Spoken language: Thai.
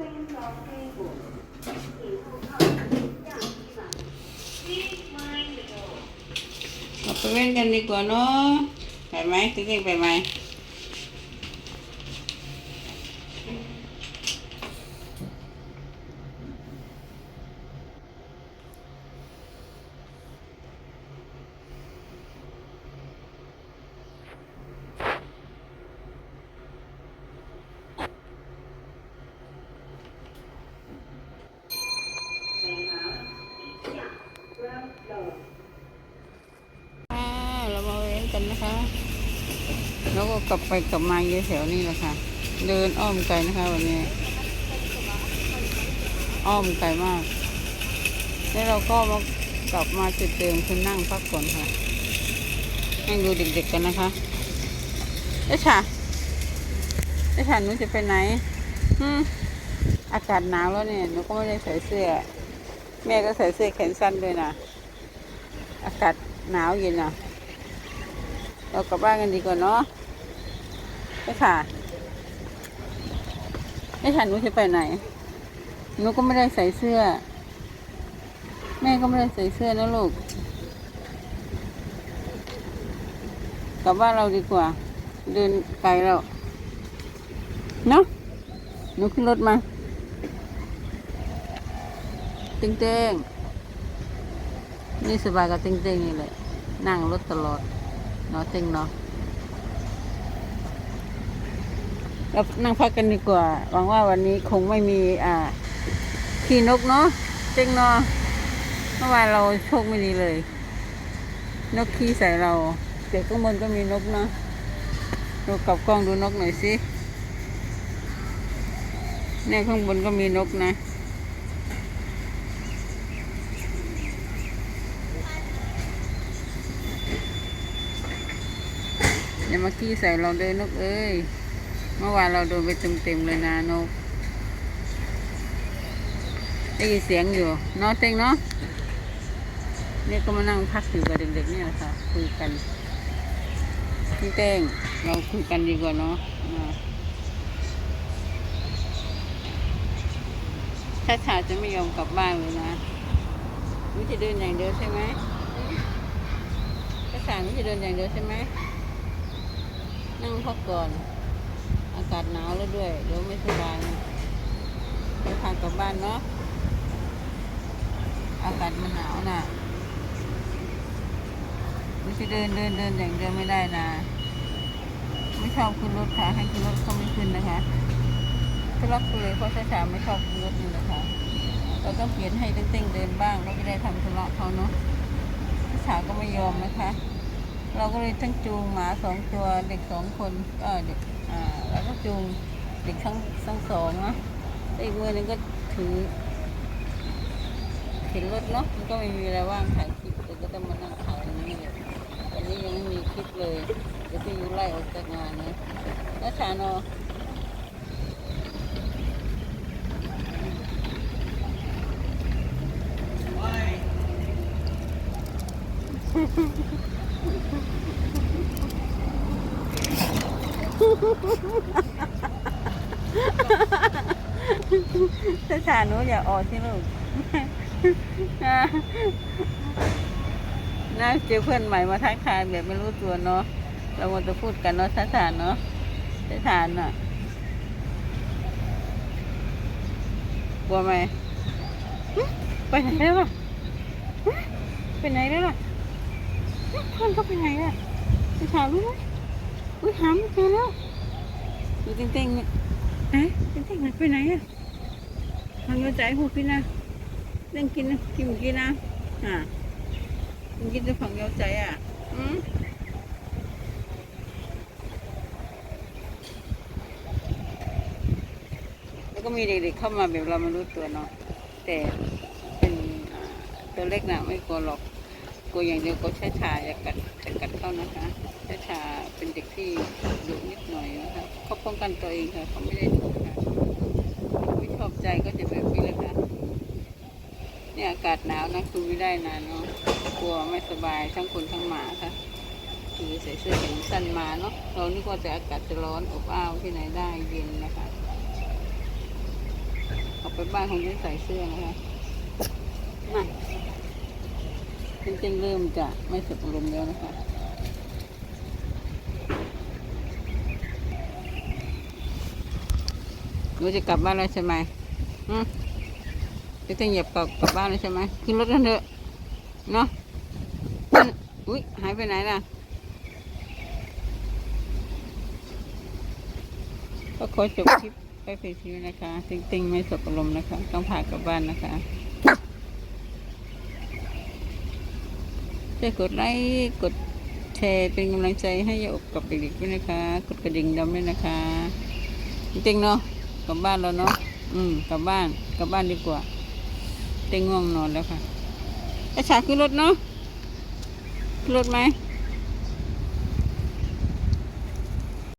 เอาไปเล่นกันดีกว่าเนาะไปไหมติ๊กติ๊กไปไหม กันนะคะ แล้วก็กลับไปกลับมาอยู่แถวนี้แหละค่ะ เดินอ้อมไกลนะคะวันนี้ อ้อมไกลมาก แล้วเราก็มากลับมาจุดเดิมคือนั่งพักผ่อนค่ะให้ดูเด็กๆกันนะคะเอ๊ะฉะเอ๊ะฉะหนูจะไปไหนอืมอากาศหนาวแล้วเนี่ยหนูก็ไม่ได้ใส่เสื้อ แม่ก็ใส่เสื้อแขนสั้นด้วยนะอากาศหนาวเย็นอะ เรากลับบ้านกันดีกว่าเนาะไม่ค่ะไม่ค่ะหนูจะไปไหนหนูก็ไม่ได้ใส่เสื้อ แม่ก็ไม่ได้ใส่เสื้อนะลูกกลับบ้านเราดีกว่า เดินไกลแล้วเนาะหนูขึ้นรถมาเต้งๆนี่สบายกับเต้งๆนี่แหละนั่งรถตลอด เนาะเต้งเนาะเรานั่งพักกันดีกว่า หวังว่าวันนี้คงไม่มีอ่าขี่นกเนาะเต้งเนาะเมื่อวานเราโชคไม่ดีเลย นกขี้ใส่เราเด็กข้างบนก็มีนกเนาะดูกลับกล้องดูนกหน่อยสิเนี่ยข้างบนก็มีนกนะ อย่า มาขี้ใส่เราเลยนกเอ้ย เมื่อวานเราโดนไปเต็มๆเลยนะนกได้ยินเสียงอยู่เนาะเต็งเนาะนี่ก็มานั่งพักอยู่กับเด็กๆเนี่ยแหละค่ะ คุยกันพี่เต้งเราคุยกันดีกว่าเนาะอ่าถ้าชาจะไม่ยอมกลับบ้านเลยนะวิจะเดินอย่างเดียวใช่ไหมถ้าชาวิจะเดินอย่างเดียวใช่ไหม นั่งพักก่อน อากาศหนาวแล้วด้วย เดี๋ยวไม่สบายนะเดี๋ยวพากลับบ้านเนาะ อากาศมันหนาวน่ะไม่ใช่เดินเดินเดินอย่างเดียวไม่ได้นะ ไม่ชอบขึ้นรถค่ะ ให้ขึ้นรถเขาไม่ขึ้นนะคะทุลักทุเลเพราะช้าๆไม่ชอบขึ้นรถนี่นะคะ เราต้องเปลี่ยนให้เต้งๆเดินบ้างเราจะได้ทำธุระเขาเนาะช้าก็ไม่ยอมนะคะ เราก็เลยทั้งจูงหมาสองตัวเด็กสองคนเออเด็กอ่าแล้วก็จูงเด็กทั้งทั้งสองนะอีกมือหนึงก็ถือเข็นรถเนาะมันก็ไม่มีอะไรว่างถ่ายคลิปแต่ก็จะมานั่งถ่ายตรงนี้เลยวันนี้ยังไม่มีคลิปเลยเดี๋ยวพี่ยูไล่ออกจากงานนะแล้วชาโน ถ้าชาโนอย่าออกที่ลูกน่าเจอเพื่อนใหม่มาทักทายแบบไม่รู้ตัวเนาะ เราควรจะพูดกันเนาะช้าๆเนาะช้าๆน่ะ กลัวไหม ไปไหนแล้วล่ะไปไหนแล้วล่ะเพื่อนเขาไปไหนอะช้าๆรู้ไหมอุ้ยหาไม่เจอแล้ว ดูเต้งๆเนี่ยเอ๊ะเต้งๆมันไปไหนอะทางกระจายหูพี่นะเล่นกินนะกินเมื่อกี้นะอ่ากินกินจะฝังเยาใจอะอืมแล้วก็มีเด็กๆเข้ามาแบบเราไม่รู้ตัวเนาะแต่เป็นอ่าตัวเล็กนะไม่กลัวหรอก กลัวอย่างเดียวก็ช้าชาอย่ากัดจะกัดเข้านะคะช้าชาเป็นเด็กที่ดุนิดหน่อยนะคะเขาป้องกันตัวเองค่ะเขาไม่ได้ดุค่ะไม่ชอบใจก็จะแบบนี้แหละค่ะเนี่ยอากาศหนาวนะคือไม่ได้นานเนาะกลัวไม่สบายทั้งคนทั้งหมาค่ะคือใส่เสื้อแขนสั้นมาเนาะเรานึกว่าจะอากาศจะร้อนอบอ้าวที่ไหนได้เย็นนะคะออกไปบ้านคงจะใส่เสื้อนะคะมา จริงเริ่มจะไม่สบอารมณ์แล้วนะคะหนูจะกลับบ้านแล้วใช่ไหมอืมจะต้องเหยียบกลับกลับบ้านแล้วใช่ไหมขึ้นรถกันเถอะเนาะอุ้ยหายไปไหนล่ะก็ขอจบคลิปไปเพียงเท่านี้นะคะจริงๆ ไม่สบอารมณ์นะคะ ต้องพากลับบ้านนะคะ ช่วยกดไลค์กดแชร์เป็นกำลังใจให้ยายอบกับเด็กๆด้วยนะคะ กดกระดิ่งดำด้วยนะคะ จริงๆเนาะกลับบ้านแล้วเนาะอืมกลับบ้านกลับบ้านดีกว่าเต็งง่วงนอนแล้วค่ะไอ้ฉากขึ้นรถเนาะขึ้นรถไหม